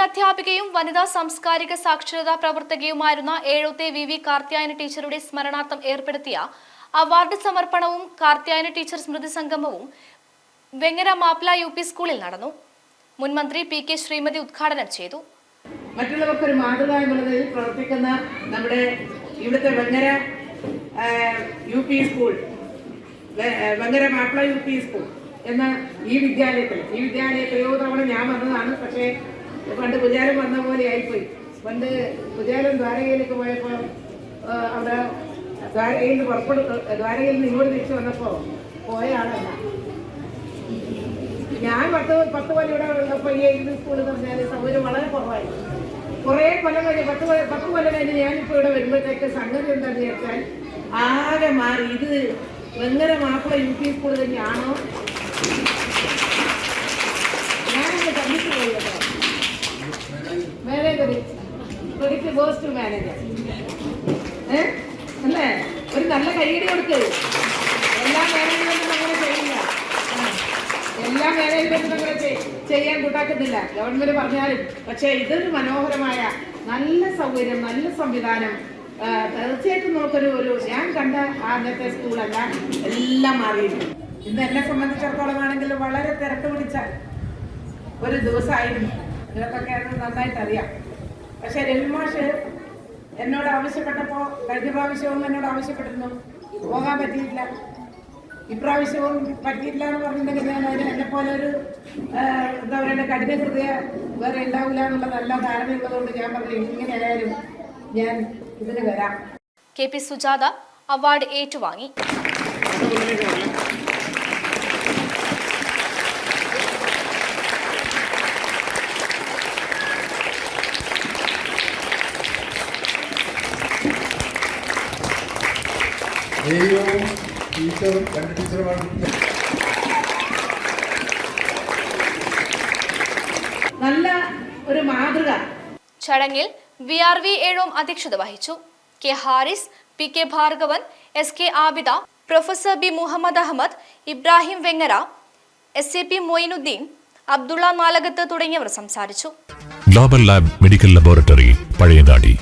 അധ്യാപികയും വനിതാ സാംസ്കാരിക സാക്ഷരതാ പ്രവർത്തകയുമായിരുന്ന ഏഴോത്തെ വി വി കാർത്യായന ടീച്ചറുടെ സ്മരണാർത്ഥം ഏർപ്പെടുത്തിയ അവാർഡ് സമർപ്പണവും കാർത്യായന ടീച്ചർ സ്മൃതി സംഗമവും വെങ്ങര മാപ്ല യു പി സ്കൂളിൽ നടന്നു. മുൻമന്ത്രി പി കെ ശ്രീമതി ഉദ്ഘാടനം ചെയ്തു. മറ്റുള്ളവർക്കൊരു മാതൃക എന്നുള്ളതിൽ പ്രവർത്തിക്കുന്ന നമ്മുടെ ഇവിടുത്തെ Vengara U P school Vengara Mappila U P school എന്ന ഈ വിദ്യാലയത്തിൽ ഈ വിദ്യാലയത്തിൽ എത്രയോ തവണ ഞാൻ വന്നതാണ്. പക്ഷേ പണ്ട് പുജാരം വന്ന പോലെ ആയിപ്പോയി. പണ്ട് പുജാരം ദ്വാരകയിലേക്ക് പോയപ്പോൾ അവിടെ ദ്വാരകയിൽ നിന്ന് പുറപ്പെടു ദ്വാരകയിൽ നിന്ന് ഇങ്ങോട്ട് തിരിച്ചു വന്നപ്പോൾ പോയ ആളല്ല ഞാൻ പത്ത് പത്ത് കൊല്ലം ഇവിടെ ഉള്ളപ്പോൾ ഈ എഴുതി സ്കൂളിൽ എന്ന് പറഞ്ഞാൽ സൗകര്യം വളരെ കുറവായിരുന്നു കുറേ കൊല്ലം കഴിഞ്ഞ് പത്ത് കൊല്ലം പത്ത് കൊല്ലം കഴിഞ്ഞ് ഞാനിപ്പോൾ ഇവിടെ വരുമ്പോഴത്തേക്ക് സംഗതി എന്താണെന്ന് ചോദിച്ചാൽ ആകെ മാറി. ഇത് എങ്ങനെ മാപ്പിള യു പി സ്കൂൾ തന്നെയാണോ? ഗോസ് ടു മാനേജർ അല്ലേ? ഒരു നല്ല കൈയടി കൊടുക്ക്. എല്ലാ മാനേജ്മെന്റും അങ്ങനെ ചെയ്യില്ല. എല്ലാ മാനേജ്മെന്റും അങ്ങനെ ചെയ്യാൻ കൂട്ടാക്കുന്നില്ല. ഗവൺമെന്റ് പറഞ്ഞാലും. പക്ഷേ ഇതൊരു മനോഹരമായ നല്ല സൗകര്യം നല്ല സംവിധാനം. തീർച്ചയായിട്ടും നമുക്കൊരു ഒരു ഞാൻ കണ്ട ആദ്യത്തെ സ്കൂളല്ല എല്ലാം മാറിയിട്ടുണ്ട്. ഇന്ന് എന്നെ സംബന്ധിച്ചിടത്തോളം ആണെങ്കിൽ വളരെ തിരക്ക് പിടിച്ച ഒരു ദിവസമായിരുന്നു. അത് നന്നായിട്ട് അറിയാം പക്ഷെ രവിമാഷ് എന്നോട് ആവശ്യപ്പെട്ടപ്പോൾ കഴിഞ്ഞ പ്രാവശ്യവും എന്നോട് ആവശ്യപ്പെട്ടിരുന്നു. പോകാൻ പറ്റിയില്ല ഇപ്രാവശ്യവും പറ്റിയില്ല എന്ന് പറഞ്ഞിട്ടുണ്ടെങ്കിൽ ഞാൻ അതിന് എന്നെ പോലെ ഒരു എന്താ പറയുക കഠിന ഹൃദയ വേറെ ഉണ്ടാവില്ല എന്നുള്ള നല്ല ധാരണയുള്ളതുകൊണ്ട് ഞാൻ പറഞ്ഞു ഇങ്ങനെ ആയാലും ഞാൻ ഇതിന് വരാം. കെ പി സുജാത അവാർഡ് ഏറ്റുവാങ്ങി. ദൈവവും ടീച്ചറും രണ്ട് ടീച്ചറുമാണ്. നല്ല ഒരു മാതൃക. ചടങ്ങിൽ വി ആർ വി ഏഴോം അധ്യക്ഷത വഹിച്ചു. K Haris P K Bhargavan S K Abida professor B Muhammad Ahmed Ibrahim Vengara S A P Moinuddin Abdulla Nalakath തുടങ്ങിയവർ സംസാരിച്ചു. Global lab medical laboratory Pazhayangadi.